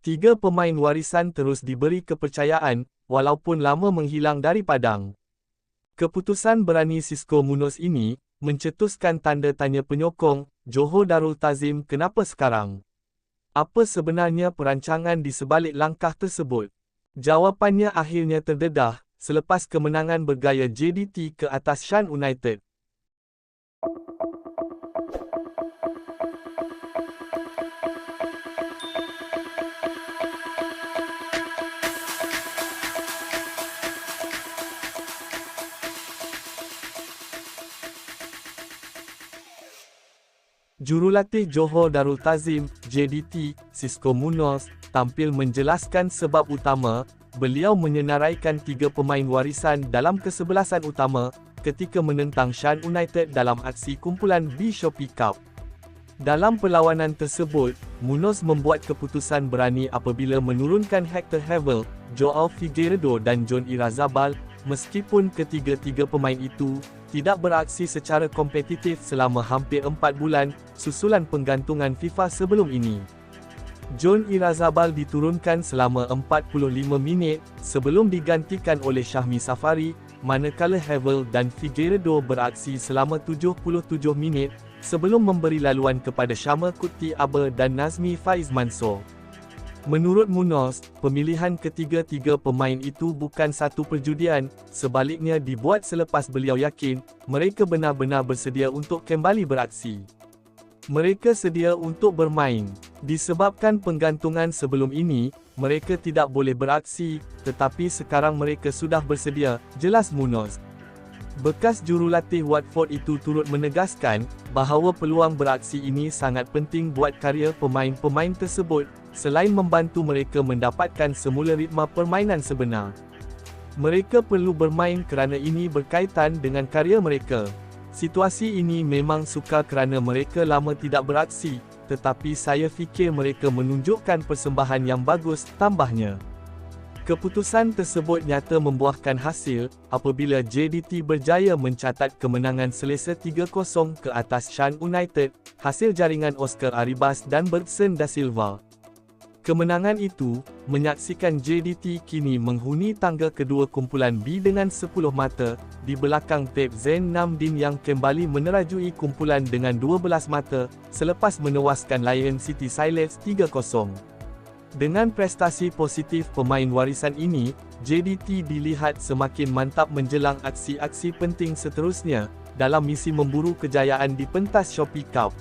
Tiga pemain warisan terus diberi kepercayaan, walaupun lama menghilang dari padang. Keputusan berani Cisco Munoz ini, mencetuskan tanda tanya penyokong, Johor Darul Tazim kenapa sekarang? Apa sebenarnya perancangan di sebalik langkah tersebut? Jawapannya akhirnya terdedah, selepas kemenangan bergaya JDT ke atas Shan United. Jurulatih Johor Darul Tazim, JDT, Cisco Munoz, tampil menjelaskan sebab utama, beliau menyenaraikan tiga pemain warisan dalam kesebelasan utama, ketika menentang Shan United dalam aksi kumpulan B Shopee Cup. Dalam perlawanan tersebut, Munoz membuat keputusan berani apabila menurunkan Hector Havel, Joao Figueiredo dan John Irazabal, meskipun ketiga-tiga pemain itu, tidak beraksi secara kompetitif selama hampir 4 bulan, susulan penggantungan FIFA sebelum ini. John Irazabal diturunkan selama 45 minit, sebelum digantikan oleh Syahmi Safari, manakala Havel dan Figueiredo beraksi selama 77 minit, sebelum memberi laluan kepada Syama Kuti Aber dan Nazmi Faiz Mansor. Menurut Munoz, pemilihan ketiga-tiga pemain itu bukan satu perjudian, sebaliknya dibuat selepas beliau yakin, mereka benar-benar bersedia untuk kembali beraksi. Mereka sedia untuk bermain. Disebabkan penggantungan sebelum ini, mereka tidak boleh beraksi, tetapi sekarang mereka sudah bersedia, jelas Munoz. Bekas jurulatih Watford itu turut menegaskan, bahawa peluang beraksi ini sangat penting buat karier pemain-pemain tersebut, selain membantu mereka mendapatkan semula ritma permainan sebenar. Mereka perlu bermain kerana ini berkaitan dengan karier mereka. Situasi ini memang sukar kerana mereka lama tidak beraksi, tetapi saya fikir mereka menunjukkan persembahan yang bagus, tambahnya. Keputusan tersebut nyata membuahkan hasil, apabila JDT berjaya mencatat kemenangan selesa 3-0 ke atas Shan United, hasil jaringan Oscar Arribas dan Bergson da Silva. Kemenangan itu, menyaksikan JDT kini menghuni tangga kedua kumpulan B dengan 10 mata, di belakang Tep Zen Namdin yang kembali menerajui kumpulan dengan 12 mata, selepas menewaskan Lion City Silex 3-0. Dengan prestasi positif pemain warisan ini, JDT dilihat semakin mantap menjelang aksi-aksi penting seterusnya, dalam misi memburu kejayaan di pentas Shopee Cup.